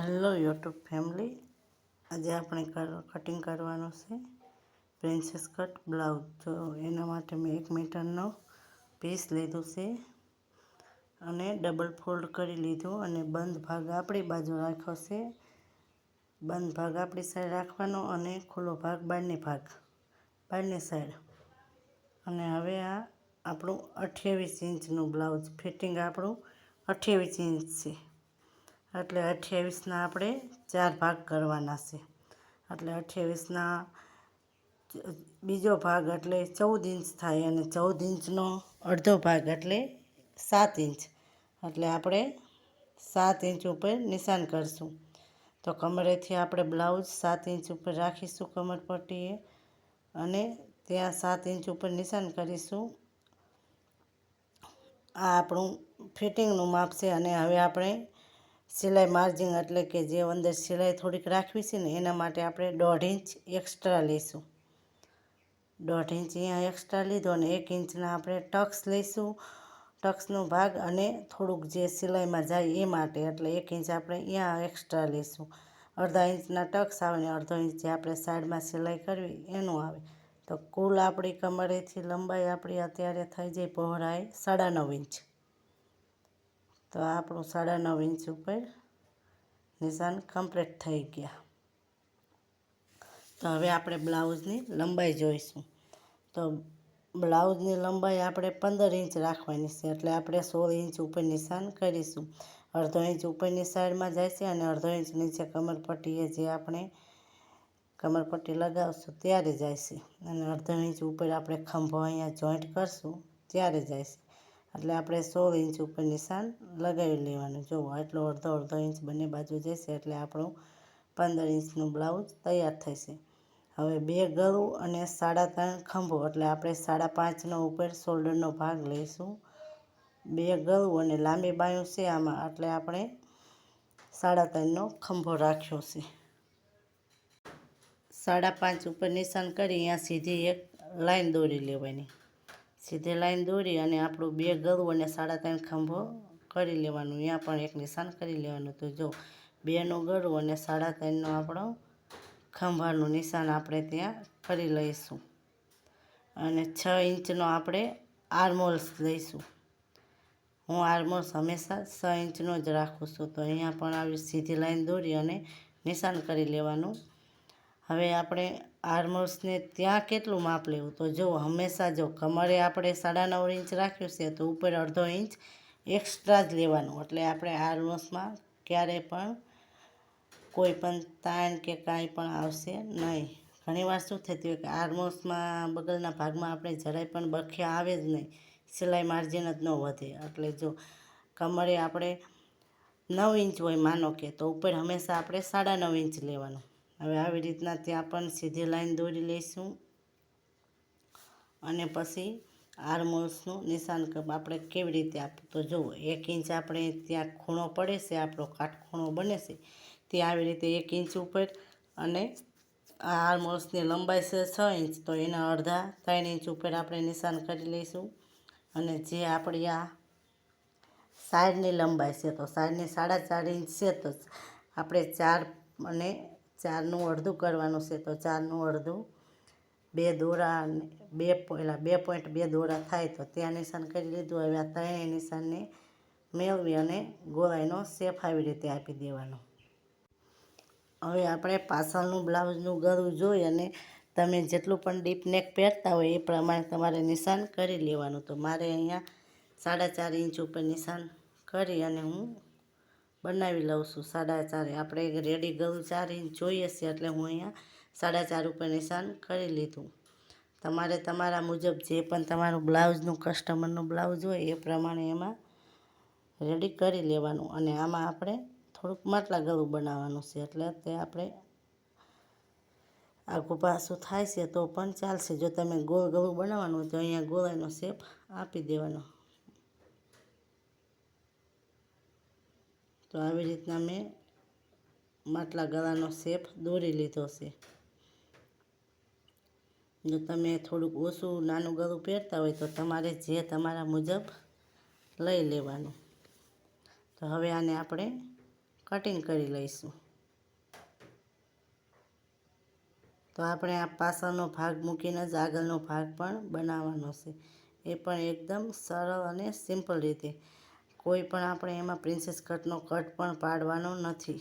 Hello YouTube family. આજે આપણે cutting કરવાનું છે. પ્રિન્સેસ કટ બ્લાઉઝ તો એના માટે મેં એક મીટરનો પીસ લીધું છે અને ડબલ ફોલ્ડ કરી લીધું અને બંધ ભાગ આપણી બાજુ રાખ્યો છે. બંધ ભાગ આપણી સાઈડ રાખવાનો અને ખુલ્લો ભાગ બહારની ભાગ બહારની સાઈડ અને હવે આ આપણું અઠ્યાવીસ ઇંચનું બ્લાઉઝ ફિટિંગ આપણું અઠ્યાવીસ ઇંચ છે. એટલે અઠ્યાવીસના આપણે ચાર ભાગ કરવાના છે. એટલે અઠ્યાવીસના બીજો ભાગ એટલે ચૌદ ઇંચ થાય અને ચૌદ ઇંચનો અડધો ભાગ એટલે સાત ઇંચ. એટલે આપણે સાત ઇંચ ઉપર નિશાન કરશું. તો કમરેથી આપણે બ્લાઉઝ સાત ઇંચ ઉપર રાખીશું કમર પટ્ટીએ અને ત્યાં સાત ઇંચ ઉપર નિશાન કરીશું. આ આપણું ફિટિંગનું માપ છે અને હવે આપણે સિલાઈ માર્જિંગ એટલે કે જે અંદર સિલાઈ થોડીક રાખવી છે ને, એના માટે આપણે દોઢ ઇંચ એક્સ્ટ્રા લઈશું. દોઢ ઇંચ અહીંયા એક્સ્ટ્રા લીધો અને એક ઇંચના આપણે ટક્સ લઈશું. ટક્સનો ભાગ અને થોડુંક જે સિલાઈમાં જાય એ માટે એટલે એક ઇંચ આપણે અહીંયા એક્સ્ટ્રા લઈશું. અડધા ઇંચના ટક્સ આવે ને અડધો ઇંચ જે આપણે સાઈડમાં સિલાઈ કરવી એનું આવે. તો કુલ આપણી કમરેથી લંબાઈ આપણી અત્યારે થઈ જાય પહોળાઈ સાડા નવ ઇંચ. તો આ આપણું સાડા નવ ઇંચ ઉપર નિશાન કમ્પ્લીટ થઈ ગયા. તો હવે આપણે બ્લાઉઝની લંબાઈ જોઈશું. તો બ્લાઉઝની લંબાઈ આપણે પંદર ઇંચ રાખવાની છે, એટલે આપણે સોળ ઇંચ ઉપર નિશાન કરીશું. અડધો ઇંચ ઉપરની સાઈડમાં છે અને અડધો ઇંચ નીચે કમરપટ્ટીએ જે આપણે કમરપટ્ટી લગાવશું ત્યારે જાય છે. અને અડધો ઇંચ ઉપર આપણે ખંભો અહીંયા જોઈન્ટ કરશું, ત્યારે જાય છે. એટલે આપણે સોળ ઇંચ ઉપર નિશાન લગાવી લેવાનું. જુઓ, આટલો અડધો અડધો ઇંચ બંને બાજુ જશે એટલે આપણું પંદર ઇંચનું બ્લાઉઝ તૈયાર થશે. હવે બે ગળું અને સાડા ત્રણ ખંભો, એટલે આપણે સાડા પાંચનો ઉપર શોલ્ડરનો ભાગ લઈશું. બે ગળું અને લાંબી બાયું છે આમાં, એટલે આપણે સાડા ત્રણનો ખંભો રાખ્યો છે. સાડા પાંચ ઉપર નિશાન કરી, અહીંયા સીધી એક લાઈન દોરી લેવાની. સીધી લાઈન દોરી અને આપણું બે ગળું અને સાડા ત્રણ ખંભો કરી લેવાનું. અહીંયા પણ એક નિશાન કરી લેવાનું. તો જો, બેનું ગળું અને સાડા ત્રણનો આપણો ખંભાનું નિશાન આપણે ત્યાં કરી લઈશું. અને છ ઇંચનો આપણે આર્મોલ્સ લઈશું. હું આર્મોલ્સ હંમેશા છ ઇંચનો જ રાખું છું. તો અહીંયા પણ આવી સીધી લાઈન દોરી અને નિશાન કરી લેવાનું. હવે આપણે આર્મોલ્સને ત્યાં કેટલું માપ લેવું? તો જો હંમેશા જો કમરે આપણે સાડા નવ ઇંચ રાખ્યું છે, તો ઉપર અડધો ઇંચ એક્સ્ટ્રા જ લેવાનું. એટલે આપણે આર્મોલ્સમાં ક્યારે પણ કોઈ પણ તાણ કે કાંઈ પણ આવશે નહીં. ઘણીવાર શું થતું હોય કે આર્મોસમાં બગલના ભાગમાં આપણે જરાય પણ બખ્યા આવે જ નહીં. સિલાઈ માર્જિન જ ન વધે. એટલે જો કમરે આપણે નવ ઇંચ હોય માનો કે, તો ઉપર હંમેશા આપણે સાડા નવ ઇંચ લેવાનું. હવે આવી રીતના ત્યાં પણ સીધી લાઈન દોરી લઈશું. અને પછી આર્મોલ્સનું નિશાન આપણે કેવી રીતે આપવું? તો જુઓ, એક ઇંચ આપણે ત્યાં ખૂણો પડે છે, આપણો કાટખૂણો બને છે. તે આવી રીતે એક ઇંચ ઉપર અને આ આર્મોલ્સની લંબાઈ છે છ ઇંચ, તો એના અડધા ત્રણ ઇંચ ઉપર આપણે નિશાન કરી લઈશું. અને જે આપણી આ સાઈડની લંબાઈ છે, તો સાઈડની સાડા ચાર ઇંચ છે, તો આપણે ચાર અને ચારનું અડધું કરવાનું છે તો ચારનું અડધું બે દોરા બે પેલા બે પોઈન્ટ બે દોરા થાય તો ત્યાં નિશાન કરી લીધું. હવે આ ત્રણેય નિશાનને મેળવી અને ગોળાઈનો સેફ આવી રીતે આપી દેવાનો. હવે આપણે પાછળનું બ્લાઉઝનું ગળું જોઈ અને તમે જેટલું પણ ડીપ નેક પહેરતા હોય એ પ્રમાણે તમારે નિશાન કરી લેવાનું. તો મારે અહીંયા સાડા ચાર ઇંચ ઉપર નિશાન કરી અને હું બનાવી લઉં છું સાડા ચારે. આપણે રેડી ગળું ચાર જોઈએ છે એટલે હું અહીંયા સાડા ચાર ઉપર નિશાન કરી લીધું. તમારે તમારા મુજબ જે પણ તમારું બ્લાઉઝનું, કસ્ટમરનું બ્લાઉઝ હોય એ પ્રમાણે એમાં રેડી કરી લેવાનું. અને આમાં આપણે થોડુંક માટલા ગળું બનાવવાનું છે એટલે તે આપણે આખું પાછું થાય છે તો પણ ચાલશે. જો તમે ગોળ ગળું બનાવવાનું હોય તો અહીંયા ગોળાનો શેપ આપી દેવાનો. તો આવી રીતના મેં માટલા ગળાનો શેપ દોરી લીધો છે. જો તમે થોડુંક ઓછું નાનું ગળું પહેરતા હોય તો તમારે જે તમારા મુજબ લઈ લેવાનું. તો હવે આને આપણે કટિંગ કરી લઈશું. તો આપણે આ પાછળનો ભાગ મૂકીને જ આગળનો ભાગ પણ બનાવવાનો છે. એ પણ એકદમ સરળ અને સિમ્પલ રીતે. કોઈ પણ આપણે એમાં પ્રિન્સેસ કટનો કટ પણ પાડવાનો નથી.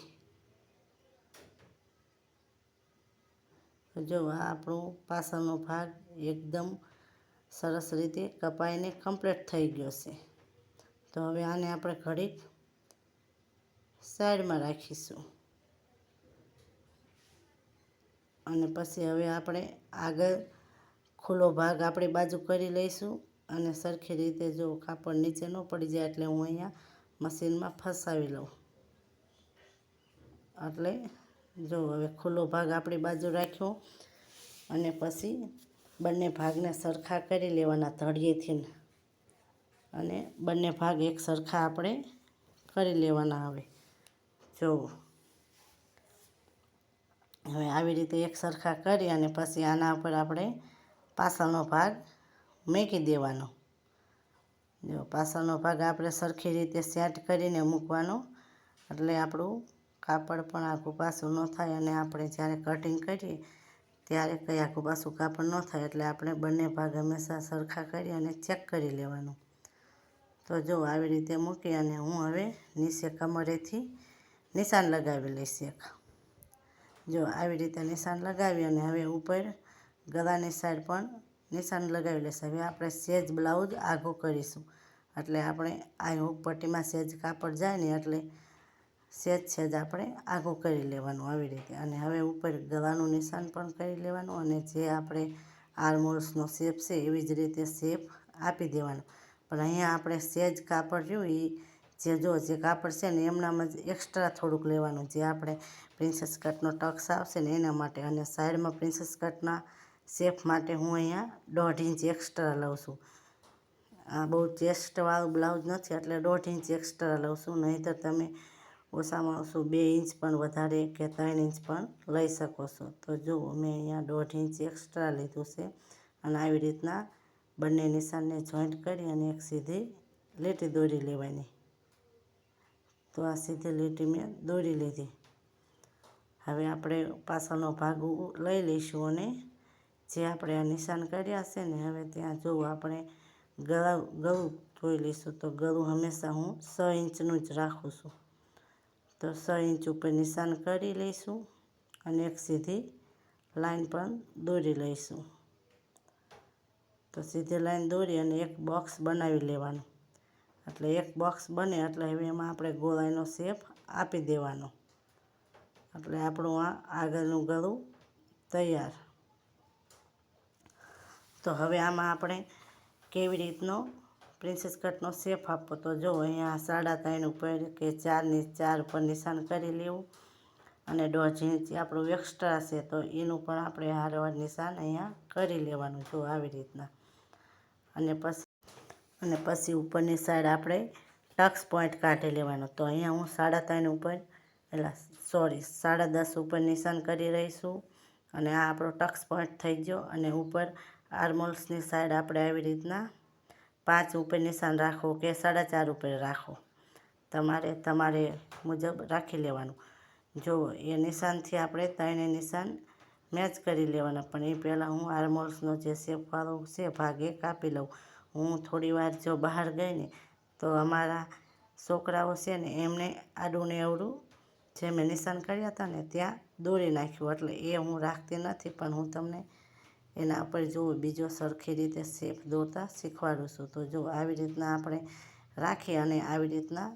જો આ આપણું પાછળનો ભાગ એકદમ સરસ રીતે કપાઈને કમ્પ્લીટ થઈ ગયો છે. તો હવે આને આપણે ઘડીક સાઈડમાં રાખીશું. અને પછી હવે આપણે આગળ ખુલ્લો ભાગ આપણી બાજુ કરી લઈશું. અને સરખી રીતે જો કાપડ નીચે ન પડી જાય એટલે હું અહીંયા મશીનમાં ફસાવી લઉં. એટલે જો હવે ખુલ્લો ભાગ આપણી બાજુ રાખ્યો અને પછી બંને ભાગને સરખા કરી લેવાના તળિયેથી અને બંને ભાગ એક સરખા આપણે કરી લેવાના હવે. જો હવે આવી રીતે એક સરખા કરી અને પછી આના ઉપર આપણે પાછળનો ભાગ મૂકી દેવાનો. જો પાછળનો ભાગ આપણે સરખી રીતે સેટ કરીને મૂકવાનો. એટલે આપણું કાપડ પણ આખું પાછું ન થાય અને આપણે જ્યારે કટિંગ કરીએ ત્યારે કંઈ આખું પાછું કાપડ ન થાય. એટલે આપણે બંને ભાગ હંમેશા સરખા કરી અને ચેક કરી લેવાનું. તો જો આવી રીતે મૂકી અને હું હવે નીચે કમરેથી નિશાન લગાવી લઈશ એક. જો આવી રીતે નિશાન લગાવી અને હવે ઉપર ગળાની સાઈડ પણ નિશાન લગાવી લેશે. હવે આપણે સેજ બ્લાઉઝ આઘો કરીશું. એટલે આપણે આ હુક સેજ કાપડ જાય ને એટલે સેજ સેજ આપણે આઘું કરી લેવાનું આવી રીતે. અને હવે ઉપર ગળાનું નિશાન પણ કરી લેવાનું અને જે આપણે આર્મોલ્સનો શેપ છે એવી જ રીતે શેપ આપી દેવાનો. પણ અહીંયા આપણે સેજ કાપડ રહ્યું એ જે જો જે કાપડ છે ને એમનામાં જ એક્સ્ટ્રા થોડુંક લેવાનું. જે આપણે પ્રિન્સેસ કટનો ટક્સ આવશે ને એના માટે. અને સાઈડમાં પ્રિન્સેસ કટના શેપ માટે હું અહીંયા દોઢ ઇંચ એક્સ્ટ્રા લઉં છું. આ બહુ ચેસ્ટવાળું બ્લાઉઝ નથી, એટલે દોઢ ઇંચ એક્સ્ટ્રા લઉં છું. નહીંતર તમે ઓછામાં ઓછું બે ઇંચ પણ વધારે કે ત્રણ ઇંચ પણ લઈ શકો છો. તો જુઓ, મેં અહીંયા દોઢ ઇંચ એક્સ્ટ્રા લીધું છે અને આવી રીતના બંને નિશાનને જોઈન્ટ કરી અને એક સીધી લીટી દોરી લેવાની. તો આ સીધી લીટી મેં દોરી લીધી. હવે આપણે પાછળનો ભાગ લઈ લઈશું અને જે આપણે આ નિશાન કર્યા છે ને, હવે ત્યાં જો આપણે ગળા, ગળું જોઈ લઈશું, તો ગળું હંમેશા હું છ ઇંચનું જ રાખું છું. તો છ ઇંચ ઉપર નિશાન કરી લઈશું અને એક સીધી લાઈન પણ દોરી લઈશું. તો સીધી લાઈન દોરી અને એક બોક્સ બનાવી લેવાનું. એટલે એક બોક્સ બને, એટલે હવે એમાં આપણે ગોળાઈનો શેપ આપી દેવાનો. એટલે આપણું આ આગળનું ગળું તૈયાર. તો હવે આમાં આપણે કેવી રીતનો પ્રિન્સેસ કટનો શેપ આપવો? તો જો અહીંયા સાડા ત્રણ ઉપર કે ચારની ચાર ઉપર નિશાન કરી લેવું અને દોઢ ઇંચ આપણું એક્સ્ટ્રા છે, તો એનું પણ આપણે હારવાર નિશાન અહીંયા કરી લેવાનું જો આવી રીતના. અને પછી અને પછી ઉપરની સાઈડ આપણે ટક્સ પોઈન્ટ કાઢી લેવાનો. તો અહીંયા હું સાડા ત્રણ ઉપર, એટલે સોરી સાડા દસ ઉપર નિશાન કરી રહીશું અને આ આપણો ટક્સ પોઈન્ટ થઈ ગયો અને ઉપર આર્મોલ્સની સાઈડ આપણે આવી રીતના પાંચ ઉપર નિશાન રાખો કે સાડા ચાર ઉપર રાખો. તમારે તમારે મુજબ રાખી લેવાનું. જો એ નિશાનથી આપણે ત્રણે નિશાન મેચ કરી લેવાના, પણ એ પહેલાં હું આર્મોલ્સનો જે શેપવાળો છે ભાગ એ કાપી લઉં. હું થોડી વાર જો બહાર ગઈ ને, તો અમારા છોકરાઓ છે ને, એમને આડું ને અવડું જે મેં નિશાન કર્યા હતા ને, ત્યાં દોરી નાખ્યું. એટલે એ હું રાખતી નથી, પણ હું તમને એના ઉપર જો બીજો સરખી રીતે શેપ દોરતા શીખવાડું છું. તો જો આવી રીતના આપણે રાખી અને આવી રીતના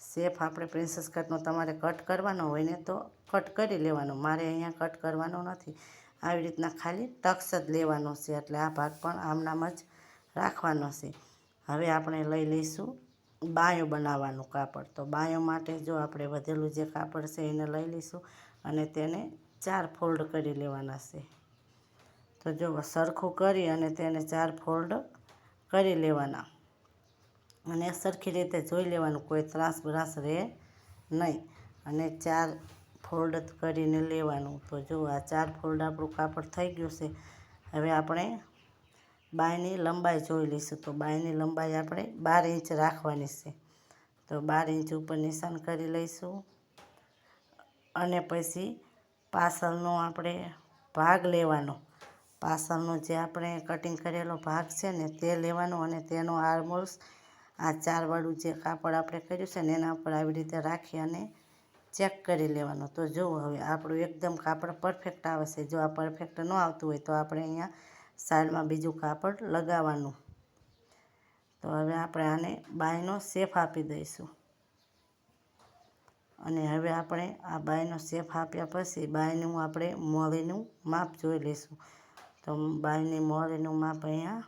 શેપ આપણે પ્રિન્સેસ કટનો તમારે કટ કરવાનો હોય ને તો કટ કરી લેવાનો. મારે અહીંયા કટ કરવાનો નથી. આવી રીતના ખાલી ટક્સ જ લેવાનો છે. એટલે આ ભાગ પણ આમનામ જ રાખવાનો છે. હવે આપણે લઈ લઈશું બાયો બનાવવાનું કાપડ. તો બાયો માટે જો આપણે વધેલું જે કાપડ છે એને લઈ લઈશું અને તેને ચાર ફોલ્ડ કરી લેવાના છે. તો જો સરખું કરી અને તેને ચાર ફોલ્ડ કરી લેવાના. અને સરખી રીતે જોઈ લેવાનું, કોઈ ત્રાસ બ્રાસ રહે નહીં. અને ચાર ફોલ્ડ કરીને લેવાનું. તો જો આ ચાર ફોલ્ડ આપણું કાપડ થઈ ગયું છે. હવે આપણે બાયની લંબાઈ જોઈ લઈશું. તો બાયની લંબાઈ આપણે બાર ઇંચ રાખવાની છે. તો બાર ઇંચ ઉપર નિશાન કરી લઈશું. અને પછી પાછળનો આપણે ભાગ લેવાનો. પાછળનો જે આપણે કટિંગ કરેલો ભાગ છે ને તે લેવાનો અને તેનો આરમોલ્સ આ ચારવાળું જે કાપડ આપણે કર્યું છે ને એના ઉપર આવી રીતે રાખી અને ચેક કરી લેવાનો. તો જુઓ હવે આપણું એકદમ કાપડ પરફેક્ટ આવે છે. જો આ પરફેક્ટ ન આવતું હોય તો આપણે અહીંયા સાઈડમાં બીજું કાપડ લગાવવાનું. તો હવે આપણે આને બાયનો સેફ આપી દઈશું. અને હવે આપણે આ બાયનો શેફ આપ્યા પછી બાયનું આપણે મોળીનું માપ જોઈ લઈશું. તો બાયની મોરીનું માપ અહીંયા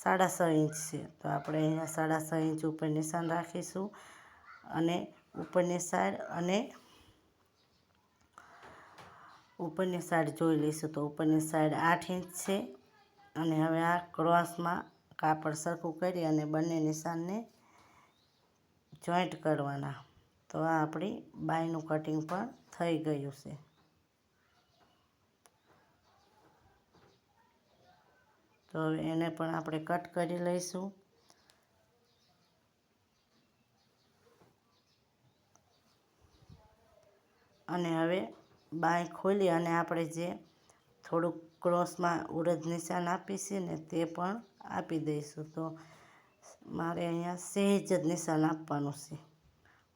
સાડા છ ઇંચ છે. તો આપણે અહીંયા સાડા છ ઇંચ ઉપર નિશાન રાખીશું અને ઉપરની સાઈડ અને ઉપરની સાઈડ જોઈ લઈશું. તો ઉપરની સાઈડ આઠ ઇંચ છે અને હવે આ ક્રોસમાં કાપડ સરખું કરી અને બંને નિશાનને જોઈન્ટ કરવાના. તો આ આપણી બાયનું કટિંગ પણ થઈ ગયું છે. તો એને પણ આપણે કટ કરી લઈશું. અને હવે બાય ખોલી અને આપણે જે થોડુંક ક્રોસમાં ઉરદ નિશાન આપીશું ને તે પણ આપી દઈશું. તો મારે અહીંયા સહેજ જ નિશાન આપવાનું છે.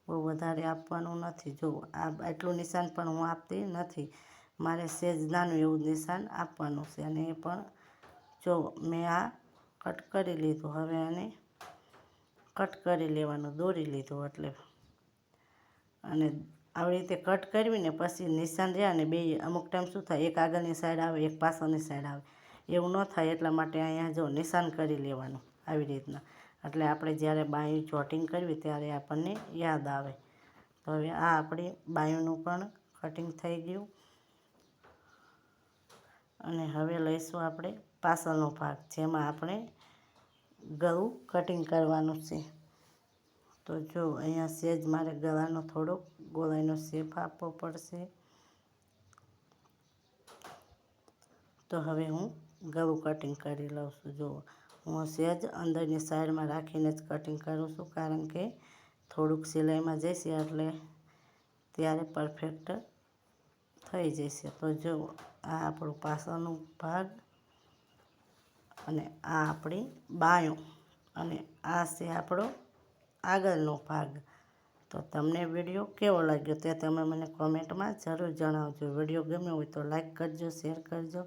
બહુ વધારે આપવાનું નથી. જો આ એટલું નિશાન પણ હું આપતી નથી. મારે સહેજ નાનું એવું નિશાન આપવાનું છે અને એ પણ જો મેં આ કટ કરી લીધું. હવે આને કટ કરી લેવાનું, દોરી લીધું એટલે. અને આવી રીતે કટ કરીને પછી નિશાન રહ્યા અને બે, અમુક ટાઈમ શું થાય, એક આગળની સાઈડ આવે, એક પાછળની સાઈડ આવે. એવું ન થાય એટલા માટે અહીંયા જો નિશાન કરી લેવાનું આવી રીતના. એટલે આપણે જ્યારે બાયું ચોટિંગ કરવી ત્યારે આપણને યાદ આવે. તો હવે આ આપણી બાયુંનું પણ કટિંગ થઈ ગયું. અને હવે લઈશું આપણે પાછળનો ભાગ, જેમાં આપણે ગળું કટિંગ કરવાનું છે. તો જો અહીંયા સેજ મારે ગળાનો થોડોક ગોળાઈનો શેપ આપવો પડશે. તો હવે હું ગળું કટિંગ કરી લઉં છું. જો હું સેજ અંદરની સાઈડમાં રાખીને જ કટિંગ કરું છું, કારણ કે થોડુંક સિલાઈમાં જશે એટલે ત્યારે પરફેક્ટ થઈ જશે. તો જો આ આપણું પાછળનો ભાગ અને આ આપણી બાયો અને આ છે આપણો આગળનો ભાગ. તો તમને વીડિયો કેવો લાગ્યો તે તમે મને કોમેન્ટમાં જરૂર જણાવજો. વીડિયો ગમ્યો હોય તો લાઈક કરજો, શેર કરજો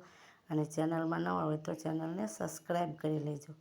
અને ચેનલમાં નવા હોય તો ચેનલને સબસ્ક્રાઈબ કરી લેજો.